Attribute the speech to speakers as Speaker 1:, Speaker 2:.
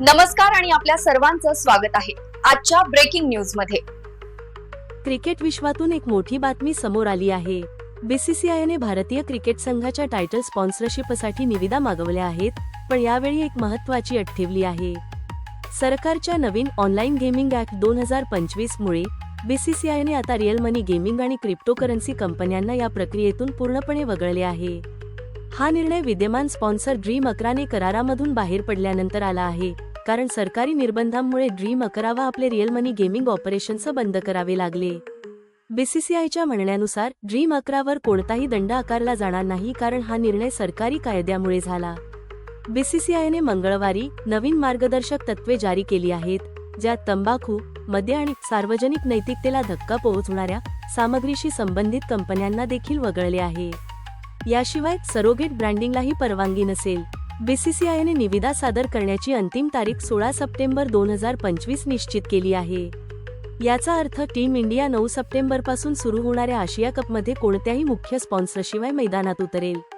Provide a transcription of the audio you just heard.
Speaker 1: नमस्कार आणि आपल्या सर्वांचं स्वागत आहे आजच्या ब्रेकिंग न्यूजमध्ये.
Speaker 2: क्रिकेट विश्वातून एक मोठी बातमी समोर आली आहे. बीसीसीआयने भारतीय क्रिकेट संघाच्या टायटल स्पॉन्सरशिपसाठी निविदा मागवल्या आहेत पण यावेळी एक महत्वाची अट ठेवली आहे. सरकारच्या नवीन ऑनलाईन गेमिंग ऍक्ट दोन हजार पंचवीस मुळे बीसीसीआयने आता रिअल मनी गेमिंग आणि क्रिप्टोकरन्सी कंपन्यांना या प्रक्रियेतून पूर्णपणे वगळले आहे. हा निर्णय विद्यमान स्पॉन्सर ड्रीम अकराने करारामधून बाहेर पडल्यानंतर आला आहे. कारण सरकारी निर्बंधांमुळे ड्रीम अकरावा आपले रिअल मनी गेमिंग ऑपरेशन्स बंद करावे लागले. बीसीसीआयच्या म्हणण्यानुसार ड्रीम अकरावर कोणताही दंड आकारला जाणार नाही कारण हा निर्णय सरकारी कायद्यामुळे झाला. बीसीसीआयने मंगळवारी नवीन मार्गदर्शक तत्वे जारी केली आहेत ज्यात तंबाखू मद्य आणि सार्वजनिक नैतिकतेला धक्का पोहोचणाऱ्या सामग्रीशी संबंधित कंपन्यांना देखील वगळले आहे. याशिवाय सरोगेट ब्रँडिंगलाही परवानगी नसेल. बीसीसीआयने निविदा सादर करण्याची अंतिम तारीख सोळा सप्टेंबर दोन हजार पंचवीस निश्चित केली आहे. याचा अर्थ टीम इंडिया नऊ सप्टेंबरपासून सुरू होणाऱ्या आशिया कपमध्ये कोणत्याही मुख्य स्पॉन्सरशिवाय मैदानात उतरेल.